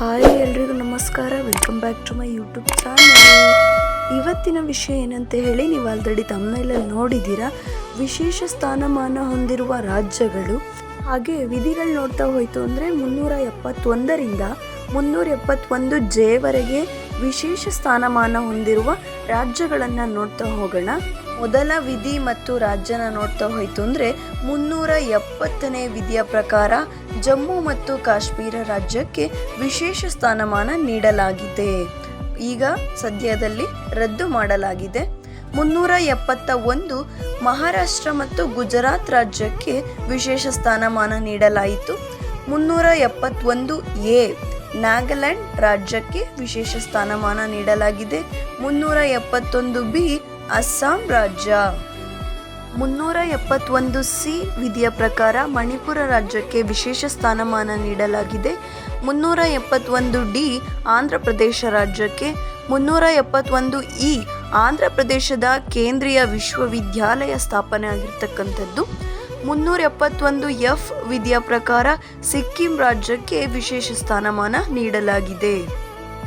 Hi ಎಲ್ರಿಗೂ ನಮಸ್ಕಾರ. Welcome back to my YouTube channel ಇವತ್ತಿನ ವಿಷಯ ಏನಂತ ಹೇಳಿ ನೀವು ಆಲ್ರೆಡಿ ತಮ್ಮನೇಲಲ್ಲಿ ನೋಡಿದ್ದೀರಾ. ವಿಶೇಷ ಸ್ಥಾನಮಾನ ಹೊಂದಿರುವ ರಾಜ್ಯಗಳು. ಹಾಗೆ ವಿಧಿಗಳು ನೋಡ್ತಾ ಹೋಯಿತು ಅಂದರೆ ಮುನ್ನೂರ ಎಪ್ಪತ್ತೊಂದರಿಂದ ಮುನ್ನೂರ ಎಪ್ಪತ್ತೊಂದು ಜೆವರೆಗೆ ವಿಶೇಷ ಸ್ಥಾನಮಾನ ಹೊಂದಿರುವ ರಾಜ್ಯಗಳನ್ನು ನೋಡ್ತಾ ಹೋಗೋಣ. ಮೊದಲ ವಿಧಿ ಮತ್ತು ರಾಜ್ಯನ ನೋಡ್ತಾ ಹೋಯ್ತು ಅಂದರೆ ಮುನ್ನೂರ ಎಪ್ಪತ್ತನೇ ವಿಧಿಯ ಪ್ರಕಾರ ಜಮ್ಮು ಮತ್ತು ಕಾಶ್ಮೀರ ರಾಜ್ಯಕ್ಕೆ ವಿಶೇಷ ಸ್ಥಾನಮಾನ ನೀಡಲಾಗಿದೆ. ಈಗ ಸದ್ಯದಲ್ಲಿ ರದ್ದು ಮಾಡಲಾಗಿದೆ. ಮುನ್ನೂರ ಎಪ್ಪತ್ತ ಒಂದು ಮಹಾರಾಷ್ಟ್ರ ಮತ್ತು ಗುಜರಾತ್ ರಾಜ್ಯಕ್ಕೆ ವಿಶೇಷ ಸ್ಥಾನಮಾನ ನೀಡಲಾಯಿತು. ಮುನ್ನೂರ ಎಪ್ಪತ್ತೊಂದು ಎ ನಾಗಾಲ್ಯಾಂಡ್ ರಾಜ್ಯಕ್ಕೆ ವಿಶೇಷ ಸ್ಥಾನಮಾನ ನೀಡಲಾಗಿದೆ. ಮುನ್ನೂರ ಎಪ್ಪತ್ತೊಂದು ಬಿ, ಅಸ್ಸಾಂ ರಾಜ್ಯ. ಮುನ್ನೂರ ಎಪ್ಪತ್ತೊಂದು ಸಿ ವಿಧಿಯ ಪ್ರಕಾರ ಮಣಿಪುರ ರಾಜ್ಯಕ್ಕೆ ವಿಶೇಷ ಸ್ಥಾನಮಾನ ನೀಡಲಾಗಿದೆ. ಮುನ್ನೂರ ಎಪ್ಪತ್ತೊಂದು ಡಿ, ಆಂಧ್ರ ಪ್ರದೇಶ ರಾಜ್ಯಕ್ಕೆ. ಮುನ್ನೂರ ಎಪ್ಪತ್ತೊಂದು ಇ, ಆಂಧ್ರ ಪ್ರದೇಶದ ಕೇಂದ್ರೀಯ ವಿಶ್ವವಿದ್ಯಾಲಯ ಸ್ಥಾಪನೆ ಆಗಿರ್ತಕ್ಕಂಥದ್ದು ಮುನ್ನೂರ ಎಪ್ಪತ್ತೊಂದು ಎಫ್ ವಿಧಿಯ ಪ್ರಕಾರ ಸಿಕ್ಕಿಂ ರಾಜ್ಯಕ್ಕೆ ವಿಶೇಷ ಸ್ಥಾನಮಾನ ನೀಡಲಾಗಿದೆ.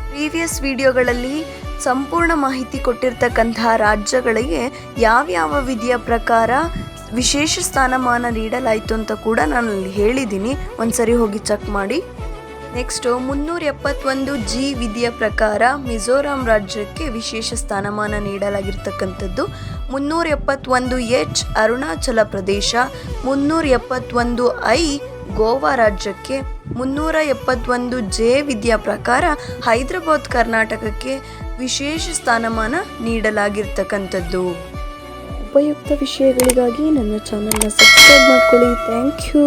ಪ್ರೀವಿಯಸ್ ವಿಡಿಯೋಗಳಲ್ಲಿ ಸಂಪೂರ್ಣ ಮಾಹಿತಿ ಕೊಟ್ಟಿರ್ತಕ್ಕಂತಹ ರಾಜ್ಯಗಳಿಗೆ ಯಾವ್ಯಾವ ವಿಧಿಯ ಪ್ರಕಾರ ವಿಶೇಷ ಸ್ಥಾನಮಾನ ನೀಡಲಾಯಿತು ಅಂತ ಕೂಡ ನಾನು ಹೇಳಿದ್ದೀನಿ. ಒಂದ್ಸರಿ ಹೋಗಿ ಚೆಕ್ ಮಾಡಿ. ನೆಕ್ಸ್ಟು ಮುನ್ನೂರ ಎಪ್ಪತ್ತೊಂದು ಜಿ ವಿಧಿಯ ಪ್ರಕಾರ ಮಿಜೋರಾಂ ರಾಜ್ಯಕ್ಕೆ ವಿಶೇಷ ಸ್ಥಾನಮಾನ ನೀಡಲಾಗಿರ್ತಕ್ಕಂಥದ್ದು ಮುನ್ನೂರ ಎಪ್ಪತ್ತೊಂದು ಎಚ್ ಅರುಣಾಚಲ ಪ್ರದೇಶ ಮುನ್ನೂರ ಎಪ್ಪತ್ತೊಂದು ಐ ಗೋವಾ ರಾಜ್ಯಕ್ಕೆ ಮುನ್ನೂರ ಎಪ್ಪತ್ತೊಂದು ಜೆ ವಿಧಿಯ ಪ್ರಕಾರ ಹೈದರಾಬಾದ್ ಕರ್ನಾಟಕಕ್ಕೆ ವಿಶೇಷ ಸ್ಥಾನಮಾನ ನೀಡಲಾಗಿರ್ತಕ್ಕಂಥದ್ದು. ಉಪಯುಕ್ತ ವಿಷಯಗಳಿಗಾಗಿ ನನ್ನ ಚಾನಲ್ನ ಸಬ್ಸ್ಕ್ರೈಬ್ ಮಾಡ್ಕೊಳ್ಳಿ. Thank you.